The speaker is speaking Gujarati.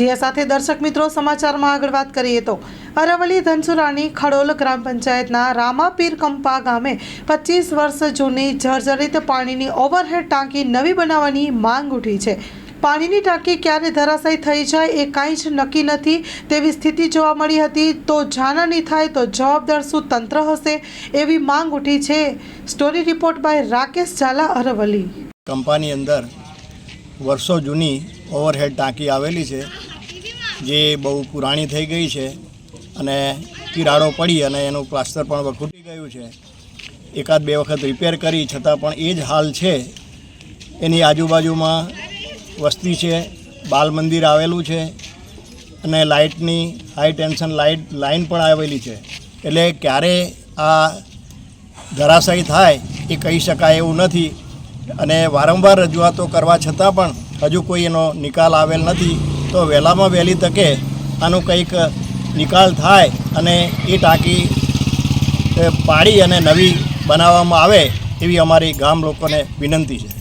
જે સાથે દર્શક મિત્રો સમાચારમાં આગળ વાત કરીએ તો અરવલ્લી ધનસુરાની ખડોલ ગ્રામ પંચાયતના રામાપીર કંપા ગામે પચીસ વર્ષ જૂની જર્જરિત પાણીની ઓવરહેડ ટાંકી નવી બનાવવાની માંગ ઉઠી છે. પાણીની ટાંકી ક્યારે ધરાશાય થઈ જાય એ કાંઈ જ નક્કી નથી. તેવી સ્થિતિ જોવા મળી હતી તો જાનહાની થાય તો જવાબદાર શું તંત્ર હશે એવી માંગ ઉઠી છે. Story report by Rakesh Zala, Aravalli. કંપાની અંદર વર્ષો જૂની ઓવરહેડ ટાંકી આવેલી છે. જે બહુ પુરાણી થઈ ગઈ છે અને તિરાડો પડી અને એનું પ્લાસ્ટર પણ વખૂટી ગયું છે. એકાદ બે વખત રિપેર કરી, છતાં પણ એ જ હાલ છે. એની આજુબાજુમાં વસ્તી છે, બાલ મંદિર આવેલું છે અને લાઇટની હાઈ ટેન્શન લાઇટ લાઇન પણ આવેલી છે. એટલે ક્યારે આ ધરાશય થાય એ કહી શકાય એવું નથી. અને વારંવાર રજૂઆતો કરવા છતાં પણ હજુ કોઈ એનો નિકાલ આવેલ નથી. તો વહેલામાં વહેલી તકે આનો કંઈક નિકાલ થાય અને એ ટાંકી પાડી અને નવી બનાવવામાં આવે એવી અમારી ગામ લોકોને વિનંતી છે.